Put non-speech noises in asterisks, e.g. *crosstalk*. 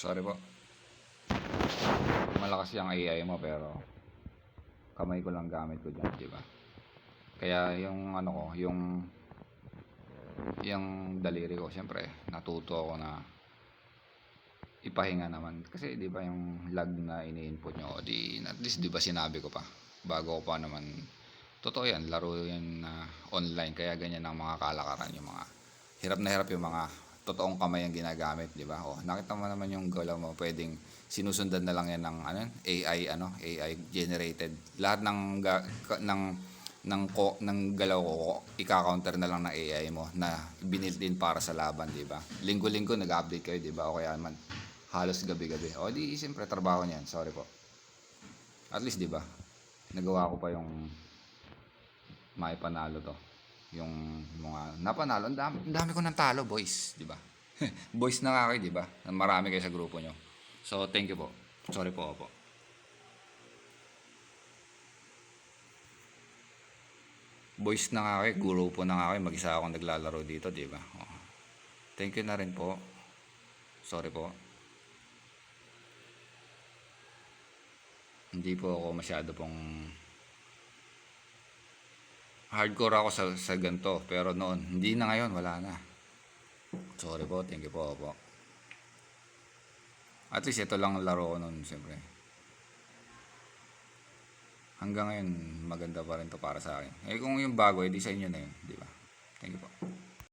Sorry po. Malakas yung AI mo pero kamay ko lang gamit ko dyan, di ba? Kaya yung ano ko, yung yung daliri ko, syempre, natuto ako na ipahinga naman. Kasi di ba yung lag na ini-input nyo, di, at least di ba sinabi ko pa, bago ko pa naman, totoo yan, laro yan na online, kaya ganyan ang mga kalakaran, yung mga, hirap na hirap yung mga totoong kamay ang ginagamit, di ba? Oh, nakita mo naman yung galaw mo, pwedeng sinusundan na lang yan ng ano, AI ano, AI generated. Lahat ng ga, ka- ng ng ko ng galaw ko ika-counter na lang ng AI mo na binilt in para sa laban, di ba? Linggo-linggo nag-update kayo, di ba? O kaya man halos gabi-gabi. O di siyempre trabaho niyan. Sorry po. At least, di ba? Nagawa ko pa yung maipanalo to. Yung mga napanalo. Ang dami, ang dami ko ng talo, boys. Di ba? *laughs* boys na nga kayo, di ba? Marami kayo sa grupo nyo. So, thank you po. Sorry po, opo. Boys na nga kayo, grupo na nga kayo. Mag-isa akong naglalaro dito, di ba? Oh. Thank you na rin po. Sorry po. Hindi po ako masyado pong hardcore ako sa, sa ganito. Pero noon, hindi na ngayon, wala na. Sorry po, thank you po, po. At least ito lang ang laro ko noon, siyempre. Hanggang ngayon, maganda pa rin to para sa akin. Eh kung yung bago, edi sa inyo na yun, di ba? Thank you po.